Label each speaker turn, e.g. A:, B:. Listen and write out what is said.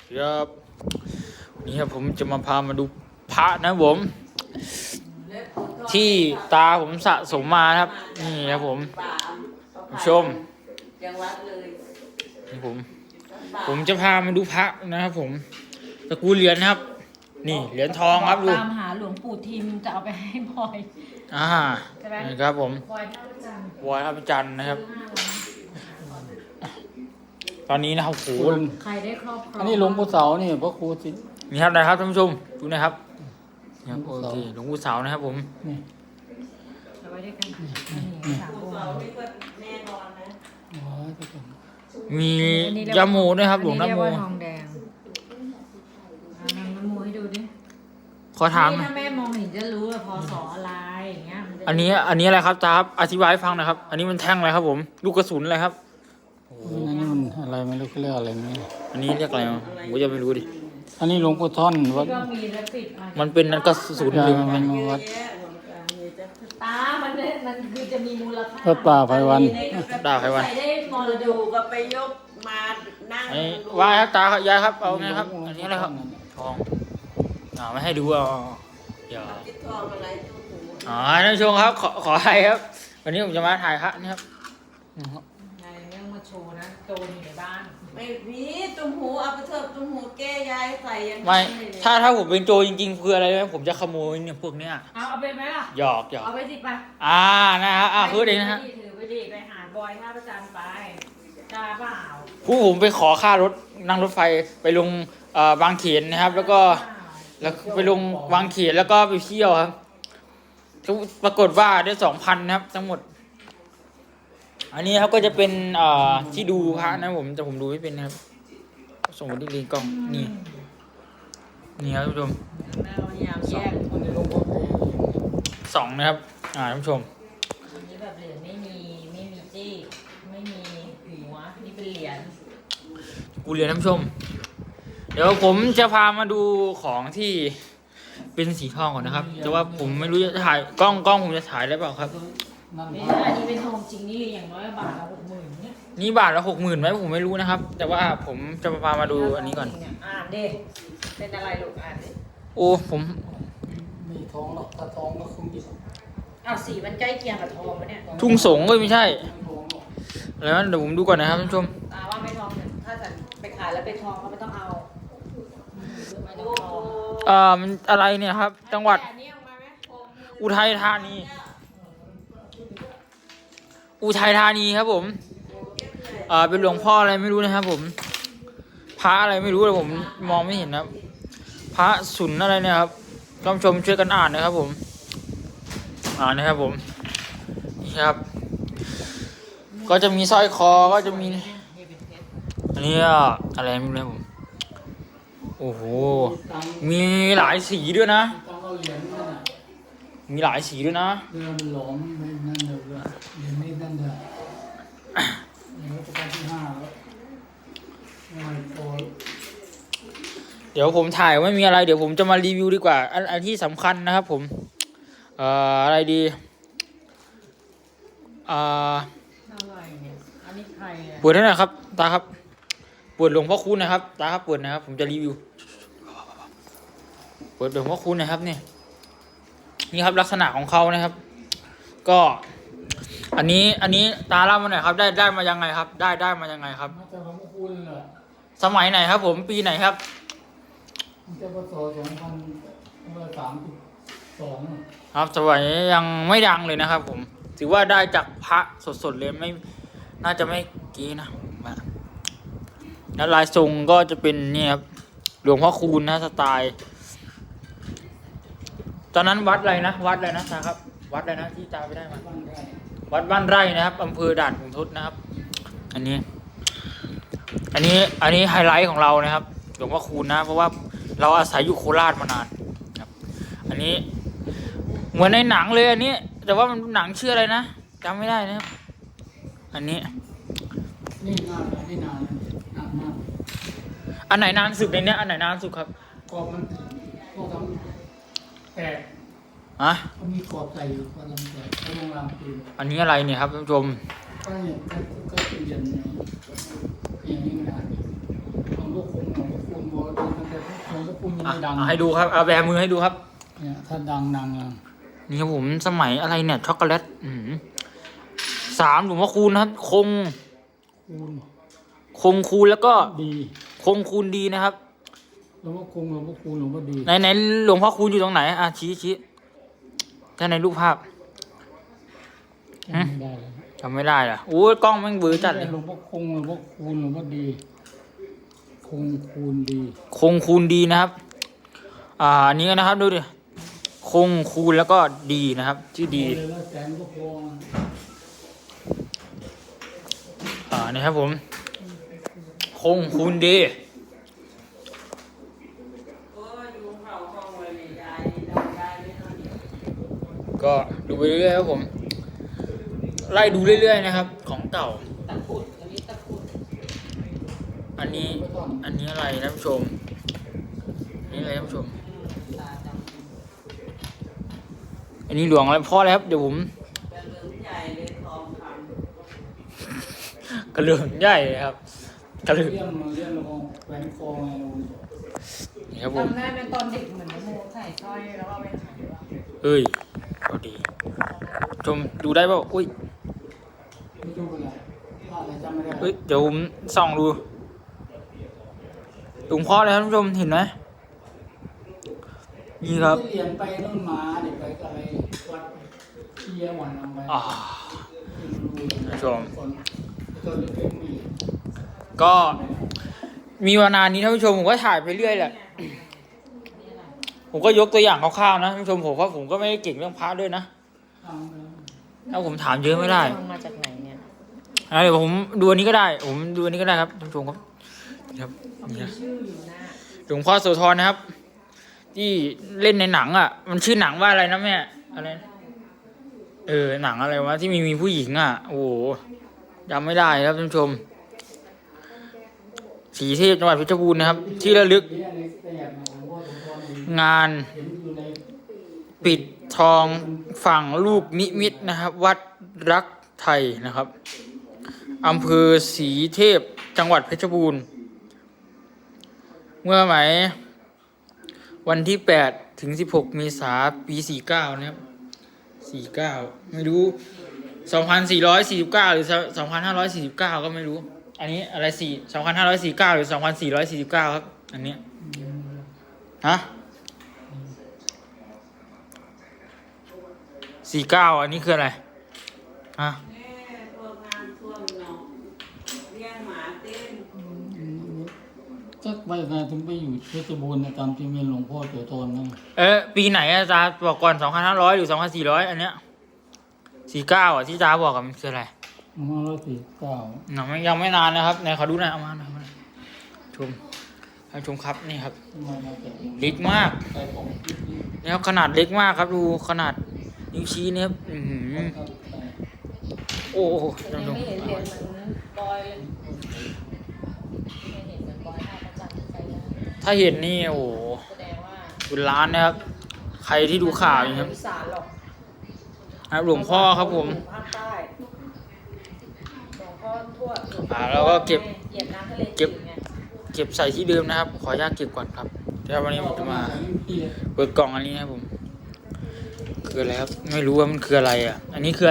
A: ครับวันนี่ครับผมจะมาพามาดูพระนะผม ที่ตาผมสะสมมาครับ นี่ครับผม
B: ป่า
A: ผู้ชม
B: ยังวัดเลย
A: นี่ผม ผมจะพามาดูพระนะครับผมตระกูลเหรียญนะครับ นี่เหรียญทองครับดู
C: ตามหาหลวงปู่ทิมจะเอาไปให้บอย
A: อ่า
C: ใช่ไหม
A: นี่ครับผม
C: บอยท่าประจันทร์
A: วอยครับจันทร์นะครับ
C: ห้าล้าน
A: ตอนนี้นะครับโอ้โห
C: ใครได้ครอบครอง
D: อันนี้หลวงปู่เสานี่พระครูสิ
A: นี่ครับนะครับท่านผู้ชมดูนะครับนี่ครับโอเคหลวงปู่เสานะครับผม
D: นี่
C: เอาไว้ด้วยกันนี่สาม
B: ภู
C: อง
B: เสา
C: ค์
B: นี่ก็แน่นอนนะ
D: อ๋อที่ผม
A: มียาโมด้วยครับ หลวง
C: อั
A: น้ำ
C: เรีย
A: โม
C: กว่าทองแดงเอานำน้ำโมให้ดูดิ
A: ขอถามหน่อย
C: นี่ถ้าแม่มองเห็นจะรู้ว่าพศอะไรอย่างเงี้ยมัจะ
A: อันนี้อันนี้อะไรครับตาครับอธิบายให้ฟังหนะครับ อันนี้มันแท่งอะไรครับผม ลูกกระสุนอะไรครับ
D: อันนี้มัน อะไรไม่รู้เขาเรียกอะไรไม่รู้
A: อันนี้เรียกอะไรวะผมก็ยังไม่รู้ดิ
D: อันนี้หลวงปู่ท่อนวัด
C: ก็มีแล้วปิดมา
A: มันเป็นนันกระสุนหรือ
D: มั
A: มัน
D: นวัด
B: แย่หลวงตามีจะ
C: ตามันเนี่ยมันคือจะมีมูลค่า
D: วัดป่าไพวัน
A: ดาวใครวะ
C: ใส่ได้มรด
B: ดู
C: ก
B: ก็ไปยกมานั่ง
A: อันนี้
B: ดู
A: ว่าครับตาครับยายครับเอาไงครับ อันนี้อะไรครับทองอ่าไม่ให้ดูอะเดี๋ยว
B: ติดทองอะไรตู้หู
A: อ๋อท่านผู้ชมครับ ขอขอให้ครับ วันนี้ผมจะมาถ่ายพระนี่ครับอืมครับ
C: โจรอยู่ในบ้าน
B: ไม่มีตุ้มหูเอาไปเถอะตุ้มหูแก้ยายใส่ยัง
A: ไม่ถ้าถ้าผมเป็นโจรจริงๆคืออะไรไหมผมจะขโมยเนี่ยพวกเนี้ย
C: เอาเอาไปไหมล่ะ
A: หยอกหยอก
C: เอาไปสิไป
A: อ่านะฮะอ่าคือเองนะฮะ
C: ถือไปดิไปหาบอยท่าประจันทร์ไปกล้าเปล่า
A: ผู้ผมไปขอค่ารถนั่งรถไฟไปลงเอ่อบางเขนนะครับ แล้วก็แล้วไปลงวางเขียนแล้วก็ไปเที่ยวครับปรากฏว่าได้สองพันนะครับ ทั้งหมด อันนี้ครับก็จะเป็นเอ่อที่ดูพระนะผมแต่ผมดูไม่เป็นนะครับ ส่งมาที่ลีนกล้องนี่นี่ครับท่านผู้ชม
C: แม่พยายามแยก
D: อันนี้หลวงพ่อเท
A: สองนะครับ อ่าท่านผู้ชม
C: อันนี้แบบเหรียญไม่มีไม่มีจี้ไม่มีหัวนี่เป็นเหรียญ
A: กูเรียนท่านผู้ชม เดี๋ยวผมจะพามาดูของที่เป็นสีทองก่อนนะครับ แต่ว่าผมไม่รู้จะถ่ายกล้องกล้องผมจะถ่ายได้เปล่าครับ
D: นั่น
C: นี่
D: พระ
C: อันนี้เป็นทองจริงนี่อย่างน้อยบาทละหกหมื่นเนี่ย
A: นี่บาทละหกหมื่นไหมผมไม่รู้นะครับ แต่ว่าผมจะพามาดูอันนี้ก่อน
C: อ่านดิเป็นอะไรลูกอ่านดิ
A: โอ้ผม
D: มีทองหรอกถ้าทองก็คงมี
C: อ้าวสีมันใกล้เคียงกับทองปะเนี่ย
A: ทุ่งสงก็ไม่ใช่
D: ทองหรอก
A: แล้วเดี๋ยวผมดูก่อนนะครับท่านผู้ชม
C: ตาว่าไม่ทองเนี่ยถ้าจะไปขายแล้วไปทองก็ไม่ต้องเอาไม่ต้องทอง
A: เอ่อมันอะไรเนี่ยครับ จังหวัด
C: อันนี้ออกมาไหม
A: อุทัยธานี อุทัยธานีครับผมเอ่อเป็นหลวงพ่ออะไรไม่รู้นะครับผม พระอะไรไม่รู้เลยผมมองไม่เห็นครับ พระสุนอะไรเนี่ยครับท่านผู้ชมช่วยกันอ่านนะครับ ผม อ่านนะครับผมนี่ครับ ก็จะมีสร้อยคอก็จะมี อันนี้อะไรไม่รู้นะผมโอ้โห มีหลายสีด้วย
D: นะ
A: มีหลายสีด้วยนะ
D: เรือมันหลอมไม่นั่นเดี๋ยวด้วยเหรียญนี่นั่นเดี๋ยวนี่รัชกาลที่ห้าแล้วไม่พอ
A: เดี๋ยวผมถ่ายไม่มีอะไร เดี๋ยวผมจะมารีวิวดีกว่า อันอันที่สำคัญนะครับผม เอ่ออะไรดีเอ่อ
C: อะไรเนี่ยอันนี้ใครอะ
A: เปิดให้หน่อยครับ ตาครับเปิดหลวงพ่อคูณนะครับ ตาครับเปิดนะครับ ผมจะรีวิวเปิดหลวงพ่อคูณนะครับเนี่ย นี่ครับลักษณะของเขานะครับ ก็ อันนี้อันนี้ตาเล่ามาหน่อยครับ ได้ได้มายังไงครับ ได้ได้มายังไงครับ
D: มาจากหลวงพ่อคุณแหละ
A: สมัยไหนครับ ผมปีไหนครับ
D: มันจะพศสองพันสามสิบสอง
A: ครับสมัยยังไม่ดังเลยนะครับ ผม ถือว่าได้จากพระสดๆเลยไม่น่าจะไม่กี้นะมาแล้วลายทรงก็จะเป็นนี่ครับหลวงพ่อคูณนะสไตล์ ตอนนั้นวัดอะไรนะวัดอะไรนะตาครับ วัดอะไรนะที่ตาไปได้มา
D: บ้านไร่
A: วัดบ้านไร่นะครับอำเภอด่านขุนทดนะครับ อันนี้ อันนี้อันนี้ไฮไลท์ของเรานะครับหลวงพ่อคูณนะ เพราะว่าเราอาศัยอยู่โคราชมานานครับ อันนี้ เหมือนในหนังเลยอันนี้ แต่ว่ามันหนังชื่ออะไรนะจำไม่ได้นะครับ อันนี้
D: นี่นานอันนี้นานนานมาก
A: อันไหนนานสุดในเนี้ยอันไหนนานสุดครับ
D: กรอบมัน แตก
A: อะ
D: เขามีขอบใส่อยู่ก็ทำแตกเขาลงรางปืน
A: อันนี้อะไรเนี่ยครับท่านผู้ชม
D: ก็เนี่ยก็ก็เป็นเย็นอย่างนี้อย่างนี้ไม่ได้ของลูกคงของลูกคุณถ้าคุณยัง
A: อะ
D: ไม่ดัง
A: เอาให้ดูครับเอาแบมือให้ดูครับ
D: เนี่ยถ้าดังดังอะ
A: นี่ครับผมสมัยอะไรเนี่ยช็อกโกแลตอืมสามหลวงพ่อคูณนะครับ คง
D: คูณ
A: คงคูณแล้วก็
D: ดี
A: คงคูณดีนะครับ
D: หลวงพ่อคงหลวงพ่อคูณหลวงพ่อดี
A: ไหนไหนหลวงพ่อคูณอยู่ตรงไหนอะชี้ชี้ถ้าในรูปภาพ
D: จำไม่ได้เลย
A: จำไม่ได้ล่ะโอ้ยกล้องแม่งเบือจัดเลย
D: หลวงพ่อคงหลวงพ่อคูณหลวงพ่อดี คงคูณดี
A: คงคูณดีนะครับ อ่าอันนี้นะครับดูดิคงคูณแล้วก็ดีนะครับ ชื่อดี
D: เลยละแสนก็พอ
A: อ่านี่ครับผม คงคูณดี
B: โอ้ยอยู่เขาห้องไว้เลยยายดอกยายไม่นอนอยู่
A: ก็ดูไปเรื่อยๆครับผม ไล่ดูเรื่อยๆนะครับ ของเก่า
C: ตะขุดอันนี้ตะขุด
A: อันนี้อันนี้อะไรท่านผู้ชมอันนี้อะไรท่านผู้ชม
C: ตาด
A: อันนี้หลวงอะไรพ่อแล้วครับเดี๋ยวผม
B: แต่เรื่องใหญ่เลยทองคำ
A: กระเหลืองใหญ่เลยครับกระเหลือง
D: เลี้ยงมาเลี้ยงแล้วก็แหวนคอไงลุง
A: นี่ครับำผม
C: จำได้เป็นตอนเด็กเหมือนน้ำโมใส่สร้อยแล้วก็เอาไปขายว่ะ
A: เอ้ย เอาดี ชมดูได้เปล่าอุ้ย
D: ไม่รู้เป็นไรพลาดอะไรจำไม่ได้
A: เอ้ยเดี๋ยวผมส่องดูหลวงพ่อเลยครับท่านผู้ชมเห็นไหมนี่ครับ
D: ได้เหรียญไปนู่นมาเดี๋ยวไปอะไรวัดเชียร์วันเอาไป
A: อ่า
D: ผู้
A: ชม
D: คนคนเล็กๆมี
A: ก็มีมานานนี้ท่านผู้ชมผมก็ถ่ายไปเรื่อยแหละ ผมก็ยกตัวอย่างคร่าวๆนะท่านผู้ชมผมเพราะผมก็ไม่ได้เก่งเรื่องพระด้วยนะ
D: ทำแล้ว
A: ถ้าผมถามเยอะไม่ได้
C: มันมาจากไหนเนี่ย
A: อะเดี๋ยวผมดูอันนี้ก็ได้ ผมดูอันนี้ก็ได้ครับท่านผู้ชมครับนี่ครับนี่นะ
C: ชื่ออยู่หน้า
A: หลวงพ่อโสธรนะครับ ที่เล่นในหนัง อะ มันชื่อหนังว่าอะไรนะแม่อะไรนะเออหนังอะไรวะที่มีมีผู้หญิงอะ โอ้โหจำไม่ได้ครับท่านผู้ชมสีเทพจังหวัดเพชรบูรณ์นะครับ ที่ระลึก
D: งา
A: นปิดทองฝั่งลูกนิมิตนะครับ วัดรักไทยนะครับอำเภอศรีเทพจังหวัดเพชรบูรณ์ เมื่อไหมวันที่ 8 ถึง 16 เมษาปี 49 นะครับ 49 ไม่รู้ 2,449 หรือ 2,549 ก็ไม่รู้ อันนี้อะไร4 2,549 หรือ 2,449 ครับ อันเนี้ยฮะ สี่เก้าอันนี้คืออะไรฮะ
B: แม่พวกงานท่วมเนาะเลี้ยงหมาเต้น
D: จักไปไงถึงไปอยู่เพชรบูรณ์เนยตามที่มีหลวงพ่อโสธรนั่น
A: เอ๊ะปีไหนอาจารย์บอกก่อนสองพันห้าร้อยหรือสองพันสี่ร้อยอันเนี้ยสี่เก้าอะที่จ้าบอกกับมันคืออะไร
D: ห้าร้อยสี่เก้า
A: หนังยังไม่นานนะครับไหนขอดูหน่อยเอามาหน่อยเอามาหน่อยชมให้ชมครับนี่ครับ
D: มามาจาก
A: เล็กมาก
D: ใส่ของคิดนี่
A: นี่ครับขนาดเล็กมากครับดูขนาด นิ้วชี้เนี่ยครับอือหือ
D: ครับใส่
A: โอ้โห
C: แต่
A: ท่านผู้ชม
C: ไม่เห็นเหรียญเหมือนบอยเลยไม่เห็นเหมือนบอยท่าประจันทร์ใส่ได้
A: ถ้าเห็นนี่โอ้โห
C: แสดงว่า
A: เป็นล้านนะครับ ใครที่ดูข่าวอยู่ครับ
C: อีสานหรอก
A: ครับหลวงพ่อครับผม
C: ภาคใต้หลวงพ่อทวดหลวงพ่
A: อ่าแล้วก็เก็บ
C: เหยียบน้ำทะเล
A: เก็บ
C: จีนไง
A: เก็บใส่ที่เดิมนะครับ ขออนุญาตเก็บก่อนครับเดี๋ยววันนี้ผมจะมา
D: ที่
A: เปิดกล่องอันนี้ครับผม คืออะไรครับ ไม่รู้ว่ามันคืออะไรอะ อันนี้คืออะไร